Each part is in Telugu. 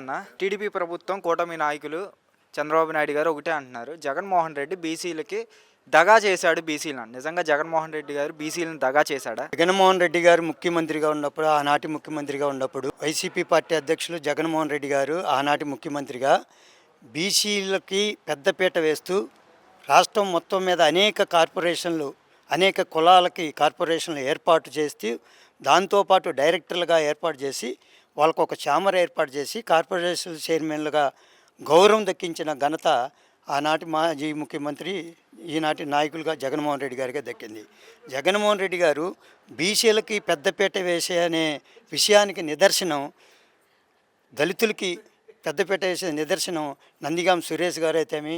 అన్న. టీడీపీ ప్రభుత్వం కూటమి నాయకులు చంద్రబాబు నాయుడు గారు ఒకటే అంటున్నారు. జగన్మోహన్ రెడ్డి బీసీలకి దగా చేశాడు బీసీలను. నిజంగా జగన్మోహన్ రెడ్డి గారు బీసీలను దగా చేశాడా? జగన్మోహన్ రెడ్డి గారు ముఖ్యమంత్రిగా ఉన్నప్పుడు ఆనాటి ముఖ్యమంత్రిగా ఉన్నప్పుడు వైసీపీ పార్టీ అధ్యక్షులు జగన్మోహన్ రెడ్డి గారు ఆనాటి ముఖ్యమంత్రిగా బీసీలకి పెద్దపీట వేస్తూ రాష్ట్రం మొత్తం మీద అనేక కార్పొరేషన్లు అనేక కులాలకి కార్పొరేషన్లు ఏర్పాటు చేస్తూ దాంతోపాటు డైరెక్టర్లుగా ఏర్పాటు చేసి వాళ్ళకు ఒక చామర ఏర్పాటు చేసి కార్పొరేషన్ చైర్మన్లుగా గౌరవం దక్కించిన ఘనత ఆనాటి మాజీ ముఖ్యమంత్రి ఈనాటి నాయకులుగా జగన్మోహన్ రెడ్డి గారికి దక్కింది. జగన్మోహన్ రెడ్డి గారు బీసీలకి పెద్దపీట వేసే అనే విషయానికి నిదర్శనం దళితులకి పెద్దపీట వేసే నిదర్శనం నందిగాం సురేష్ గారు అయితేమి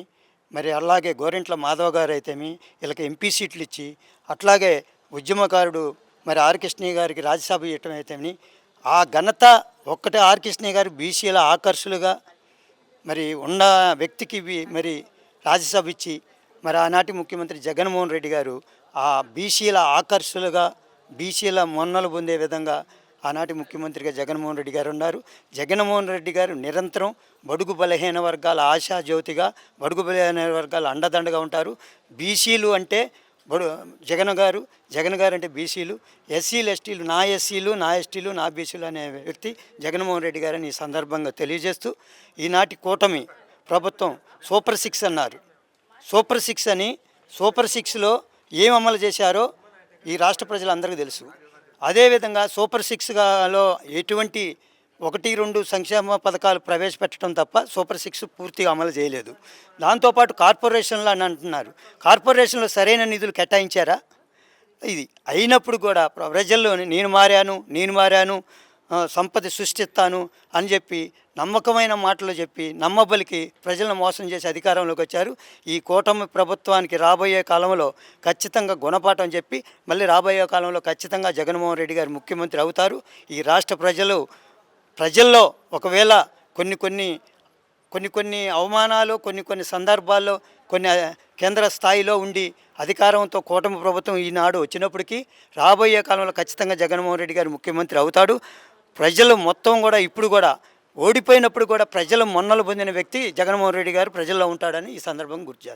మరి అలాగే గోరింట్ల మాధవ్ గారు అయితేమి వీళ్ళకి ఎంపీ సీట్లు ఇచ్చి అట్లాగే ఉద్యమకారుడు మరి ఆర్ కృష్ణయ్య గారికి రాజ్యసభ ఇవ్వటం అయితేమి ఆ ఘనత ఒక్కటే ఆర్ కృష్ణయ్య గారు బీసీల ఆకర్షులుగా మరి ఉన్న వ్యక్తికి మరి రాజ్యసభ ఇచ్చి మరి ఆనాటి ముఖ్యమంత్రి జగన్మోహన్ రెడ్డి గారు ఆ బీసీల ఆకర్షులుగా బీసీల మొన్నలు పొందే విధంగా ఆనాటి ముఖ్యమంత్రిగా జగన్మోహన్ రెడ్డి గారు ఉన్నారు. జగన్మోహన్ రెడ్డి గారు నిరంతరం బడుగు బలహీన వర్గాల ఆశా జ్యోతిగా బడుగు బలహీన వర్గాల అండదండగా ఉంటారు. బీసీలు అంటే బడు జగన్ గారు జగన్ గారు అంటే బీసీలు ఎస్సీలు ఎస్టీలు నా ఎస్సీలు నా ఎస్టీలు నా బీసీలు అనే వ్యక్తి జగన్మోహన్ రెడ్డి గారని ఈ సందర్భంగా తెలియజేస్తూ ఈనాటి కూటమి ప్రభుత్వం సూపర్ సిక్స్ అన్నారు. సూపర్ సిక్స్ అని సూపర్ సిక్స్లో ఏం అమలు చేశారో ఈ రాష్ట్ర ప్రజలందరికీ తెలుసు. అదేవిధంగా సూపర్ సిక్స్లో ఎటువంటి ఒకటి రెండు సంక్షేమ పథకాలు ప్రవేశపెట్టడం తప్ప సూపర్ సిక్స్ పూర్తిగా అమలు చేయలేదు. దాంతోపాటు కార్పొరేషన్లు అని అంటున్నారు. కార్పొరేషన్లో సరైన నిధులు కేటాయించారా? ఇది అయినప్పుడు కూడా ప్రజల్లో నేను మారాను నేను మారాను సంపద సృష్టిస్తాను అని చెప్పి నమ్మకమైన మాటలు చెప్పి నమ్మబలికి ప్రజలను మోసం చేసి అధికారంలోకి వచ్చారు. ఈ కూటమి ప్రభుత్వానికి రాబోయే కాలంలో ఖచ్చితంగా గుణపాఠం చెప్పి మళ్ళీ రాబోయే కాలంలో ఖచ్చితంగా జగన్మోహన్ రెడ్డి గారు ముఖ్యమంత్రి అవుతారు. ఈ రాష్ట్ర ప్రజలు ప్రజల్లో ఒకవేళ కొన్ని కొన్ని కొన్ని కొన్ని అవమానాలు కొన్ని కొన్ని సందర్భాల్లో కొన్ని కేంద్ర స్థాయిలో ఉండి అధికారంతో కూటమి ప్రభుత్వం ఈనాడు వచ్చినప్పటికీ రాబోయే కాలంలో ఖచ్చితంగా జగన్మోహన్ రెడ్డి గారు ముఖ్యమంత్రి అవుతాడు. ప్రజలు మొత్తం కూడా ఇప్పుడు కూడా ఓడిపోయినప్పుడు కూడా ప్రజలు మొన్నలు పొందిన వ్యక్తి జగన్మోహన్ రెడ్డి గారు ప్రజల్లో ఉంటాడని ఈ సందర్భంగా గుర్తు